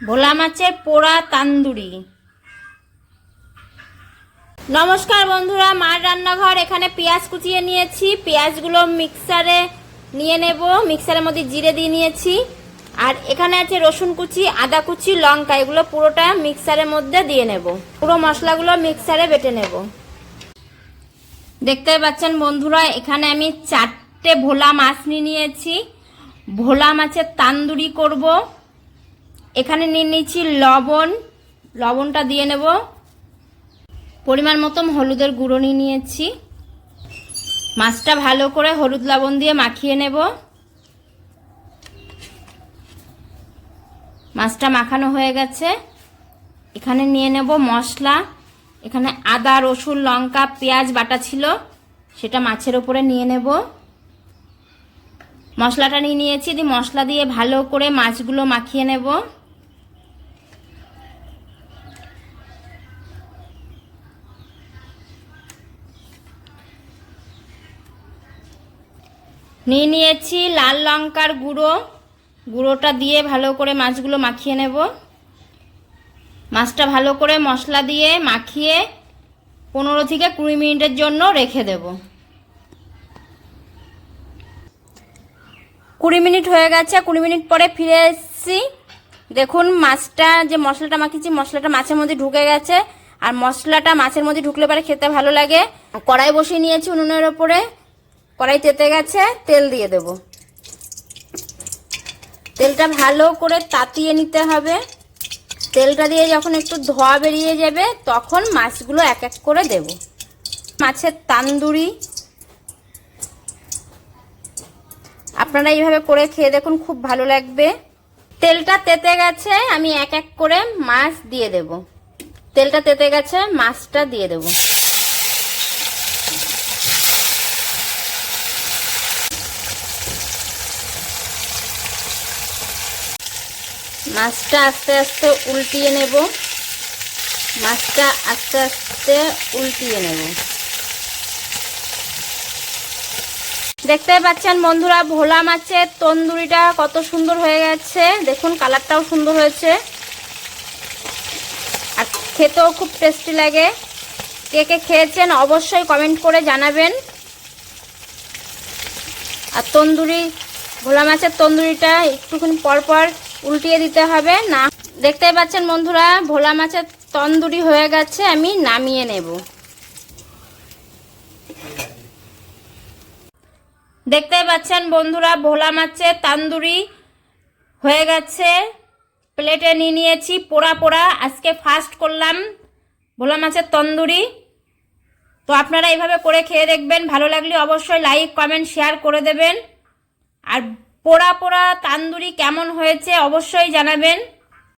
ভোলা মাছের পোড়া তান্দুরি। নমস্কার বন্ধুরা, মার রান্নাঘর। এখানে পেঁয়াজ কুচিয়ে নিয়েছি। পেঁয়াজগুলো মিক্সারে নিয়ে নেব। মিক্সারের মধ্যে জিরে দিয়ে নিয়েছি। আর এখানে আছে রসুন কুচি, আদা কুচি, লঙ্কা। এগুলো পুরোটা মিক্সারের মধ্যে দিয়ে নেব। পুরো মশলাগুলো মিক্সারে বেটে নেব। দেখতে পাচ্ছেন বন্ধুরা, এখানে আমি চারটে ভোলা মাছ নিয়ে নিয়েছি। ভোলা মাছের তান্দুরি করব। এখানে নিয়ে নিয়েছি লবণ। লবণটা দিয়ে নেব। পরিমাণ মতন হলুদের গুঁড়ো নিয়ে নিয়েছি। মাছটা ভালো করে হলুদ লবণ দিয়ে মাখিয়ে নেব। মাছটা মাখানো হয়ে গেছে। এখানে নিয়ে নেব মশলা। এখানে আদা, রসুন, লঙ্কা, পেঁয়াজ, বাটা ছিল। সেটা মাছের ওপরে নিয়ে নেব। মশলাটা নিয়ে নিয়েছি। দিয়ে মশলা দিয়ে ভালো করে মাছগুলো মাখিয়ে নেব। নিয়ে নিয়েছি লাল লঙ্কার গুঁড়ো। গুঁড়োটা দিয়ে ভালো করে মাছগুলো মাখিয়ে নেব। মাছটা ভালো করে মশলা দিয়ে মাখিয়ে পনেরো থেকে কুড়ি মিনিটের জন্য রেখে দেব। কুড়ি মিনিট হয়ে গেছে, কুড়ি মিনিট পরে ফিরে এসেছি। দেখুন, মাছটা যে মশলাটা মাখিয়েছি, মশলাটা মাছের মধ্যে ঢুকে গেছে। আর মশলাটা মাছের মধ্যে ঢুকলে পরে খেতে ভালো লাগে। কড়াই বসিয়ে নিয়েছি উনুনের ওপরে। কড়াই তেতে গেছে, তেল দিয়ে দেব। তেলটা ভালো করে তাতিয়ে নিতে হবে। তেলটা দিয়ে যখন একটু ধোয়া বেরিয়ে যাবে, তখন মাছগুলো এক এক করে দেব। মাছের তান্দুরি। আপনারা এইভাবে করে খেয়ে দেখুন, খুব ভালো লাগবে। তেলটা তেতে গেছে, আমি এক এক করে মাছ দিয়ে দেব। তেলটা তেতে গেছে, মাছটা দিয়ে দেব। মাছটা আস্তে আস্তে উল্টিয়ে নেব। মাছটা আস্তে আস্তে উল্টিয়ে নেব। দেখতে পাচ্ছেন বন্ধুরা, ভোলা মাছের তন্দুরিটা কত সুন্দর হয়ে গেছে। দেখুন, কালারটাও সুন্দর হয়েছে। আর খেতেও খুব টেস্টি লাগে। কে কে খেয়েছেন অবশ্যই কমেন্ট করে জানাবেন। আর তন্দুরি, ভোলা মাছের তন্দুরিটা একটুখানি পরপর উল্টিয়ে দিতে হবে, না। দেখতে পাচ্ছেন বন্ধুরা, ভোলা মাছের তন্দুরি হয়ে গেছে, আমি নামিয়ে নেব। দেখতে পাচ্ছেন বন্ধুরা, ভোলা মাছের তান্দুরি হয়ে গেছে। প্লেটে নিয়ে নিয়েছি পোড়া পোড়া, আজকে ফার্স্ট করলাম ভোলা মাছের তন্দুরি। তো আপনারা এইভাবে করে খেয়ে দেখবেন, ভালো লাগলে অবশ্যই লাইক, কমেন্ট, শেয়ার করে দেবেন। আর পোড়া পোড়া তান্দুরি কেমন হয়েছে অবশ্যই জানাবেন।